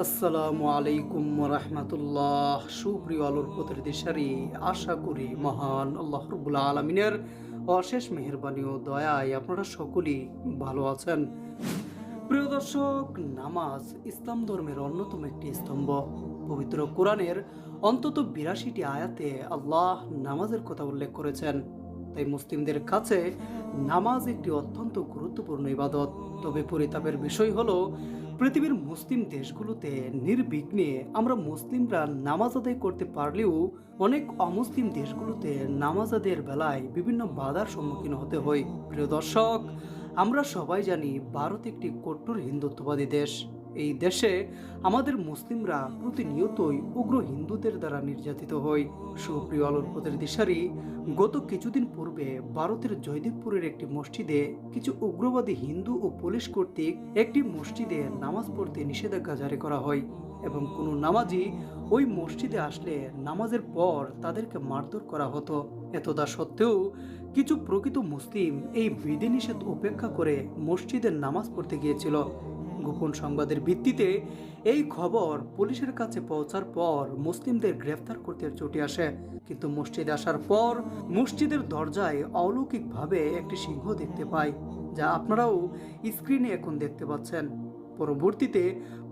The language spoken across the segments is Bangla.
আসসালামু আলাইকুম রহমতুল্লাহ। সুপ্রিয় আলোর প্রতিনিধিসারি, আশা করি মহান আল্লাহ রবুল্লা আলমিনের অশেষ মেহরবানি ও দয়ায় আপনারা সকলেই ভালো আছেন। প্রিয় দর্শক, নামাজ ইসলাম ধর্মের অন্যতম একটি স্তম্ভ। পবিত্র কোরআনের অন্তত বিরাশিটি আয়াতে আল্লাহ নামাজের কথা উল্লেখ করেছেন। তাই মুসলিমদের কাছে নামাজ একটি অত্যন্ত গুরুত্বপূর্ণ ইবাদত। তবে পরিতাপের বিষয় হলো পৃথিবীর মুসলিম দেশগুলোতে নির্বিঘ্নে আমরা মুসলিমরা নামাজ আদায় করতে পারলেও অনেক অমুসলিম দেশগুলোতে নামাজাদের বেলায় বিভিন্ন বাধার সম্মুখীন হতে হয়। প্রিয় দর্শক আমরা সবাই জানি ভারত একটি কট্টর হিন্দুত্ববাদী দেশ। এই দেশে আমাদের মুসলিমরা প্রতিনিয়তই উগ্র হিন্দুদের দ্বারা নির্যাতিত হয়। সুপ্রিয় আলোর দিশারি গত কিছুদিন পূর্বে ভারতের জয়দেবপুরের একটি মসজিদে কিছু উগ্রবাদী হিন্দু ও পুলিশ কর্তৃক একটি মসজিদে নামাজ পড়তে নিষেধাজ্ঞা জারি করা হয় এবং কোনো নামাজি ওই মসজিদে আসলে নামাজের পর তাদেরকে মারধর করা হতো। এতদা সত্ত্বেও কিছু প্রকৃত মুসলিম এই বিধিনিষেধ উপেক্ষা করে মসজিদের নামাজ পড়তে গিয়েছিল। গোপন সংবাদের ভিত্তিতে এই খবর পুলিশের কাছে পৌঁছার পর মুসলিমদের গ্রেফতার করতে ছুটে আসে। কিন্তু মসজিদে আসার পর মসজিদের দরজায় অলৌকিকভাবে একটি সিংহ দেখতে পায় যা আপনারাও স্ক্রিনে এখন দেখতে পাচ্ছেন। পরবর্তীতে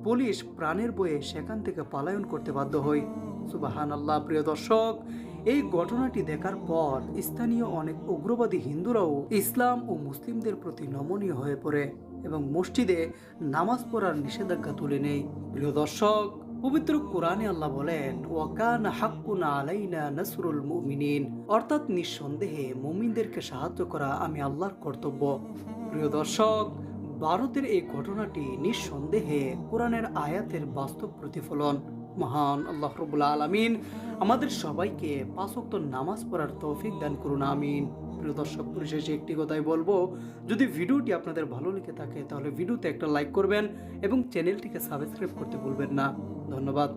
পুলিশ প্রাণের বয়ে সেখান থেকে পলায়ন করতে বাধ্য হয়। সুবাহান আল্লাহ প্রিয় দর্শক, এই ঘটনাটি দেখার পর স্থানীয় অনেক উগ্রবাদী হিন্দুরাও ইসলাম ও মুসলিমদের প্রতি নমনীয় হয়ে পড়ে এবং মসজিদে নামাজ পড়ার নিষেধাজ্ঞা তুলে নেই প্রিয় দর্শক, পবিত্র কোরআনে আল্লাহ বলেন, ওয়াকান হাক্কুনা আলাইনা নাসরুল মুমিনিন। অর্থাৎ নিঃসন্দেহে মুমিনদেরকে সাহায্য করা আমি আল্লাহর কর্তব্য। প্রিয় দর্শক ভারতের এই ঘটনাটি নিঃসন্দেহে কোরআনের আয়াতের বাস্তব প্রতিফলন। মহান আল্লাহ রবুল্লা আলমিন আমাদের সবাইকে পাঁচক্ত নামাজ পড়ার তৌফিক দান করুন, আমিন। প্রিয় দর্শক, পরিশেষে একটি কথাই বলব, যদি ভিডিওটি আপনাদের ভালো লেগে থাকে তাহলে ভিডিওতে একটা লাইক করবেন এবং চ্যানেলটিকে সাবস্ক্রাইব করতে ভুলবেন না। ধন্যবাদ।